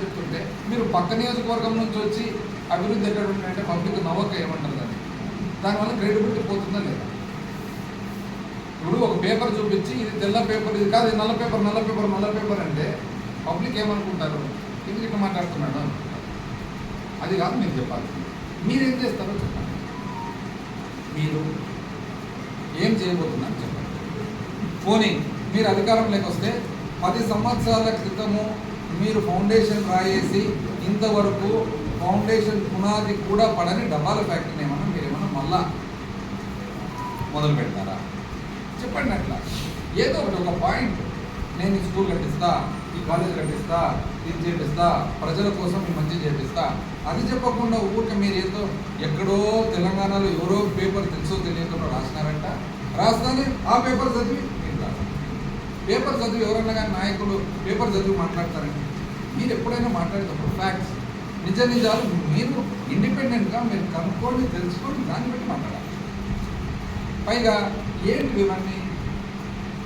చెప్తుంటే మీరు పక్క నియోజకవర్గం నుంచి వచ్చి అభివృద్ధి ఎక్కడ ఉంటాయంటే పబ్లిక్ నవ్వక ఏమంటారు దాన్ని? దానివల్ల క్రెడిబిలిటీ పోతుందా లేదా? ఇప్పుడు ఒక పేపర్ చూపించి ఇది తెల్ల పేపర్ ఇది కాదు నల్ల పేపర్ నల్ల పేపర్ నల్ల పేపర్ అంటే పబ్లిక్ ఏమనుకుంటారు? ఎందుకు ఇట్లా మాట్లాడుతున్నాడు? అది కాదు మీరు చెప్పాలి మీరేం చేస్తారో చెప్పండి. మీరు ఏం చేయబోతున్నారు చెప్పండి. పోనీ మీరు అధికారంలోకి వస్తే పది సంవత్సరాల క్రితము మీరు ఫౌండేషన్ రాయేసి ఇంతవరకు ఫౌండేషన్ పునాది కూడా పడని డబ్బాల ఫ్యాక్టరీని ఏమన్నా మీరు ఏమన్నా మళ్ళా మొదలు పెడతారా చెప్పండి అట్లా. ఏదో ఒకటి ఒక పాయింట్ నేను ఈ స్కూల్ కట్టిస్తా ఈ కాలేజ్ కట్టిస్తా ఇది చేపిస్తా ప్రజల కోసం ఈ మంచి చేపిస్తా. అది చెప్పకుండా ఊరికే మీరు ఏదో ఎక్కడో తెలంగాణలో ఎవరో పేపర్ తెలుసో తెలియకుండా రాసినారంట. రాస్తానే ఆ పేపర్ చదివి పేపర్ చదివి ఎవరన్నా కానీ నాయకులు పేపర్ చదివి మాట్లాడతారండి. మీరు ఎప్పుడైనా మాట్లాడేటప్పుడు ఫ్యాక్ట్స్ నిజ నిజాలు మీరు ఇండిపెండెంట్గా మీరు కనుక్కొని తెలుసుకొని దాన్ని బట్టి మాట్లాడాలి. పైగా ఏంటి ఇవన్నీ?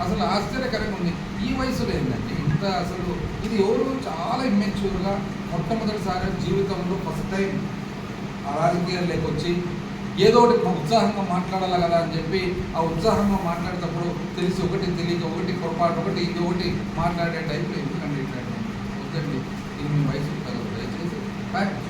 అసలు ఆశ్చర్యకరంగా ఉంది. ఈ వయసులో ఏంటంటే ఇంత అసలు ఇది ఎవరు? చాలా ఇమ్మెచ్యూర్గా మొట్టమొదటిసారి జీవితంలో ఫస్ట్ టైం ఆ రాజకీయాల్లోకి వచ్చి ఏదో ఒకటి ఉత్సాహంగా మాట్లాడాలి కదా అని చెప్పి ఆ ఉత్సాహంగా మాట్లాడేటప్పుడు తెలిసి ఒకటి తెలియక పొరపాటు ఒకటి ఇంకొకటి మాట్లాడే టైంలో ఎందుకంటే ఇట్లాంటి వద్దండి. ఇది మీ వయసు కదా దయచేసి ఫ్యాక్ట్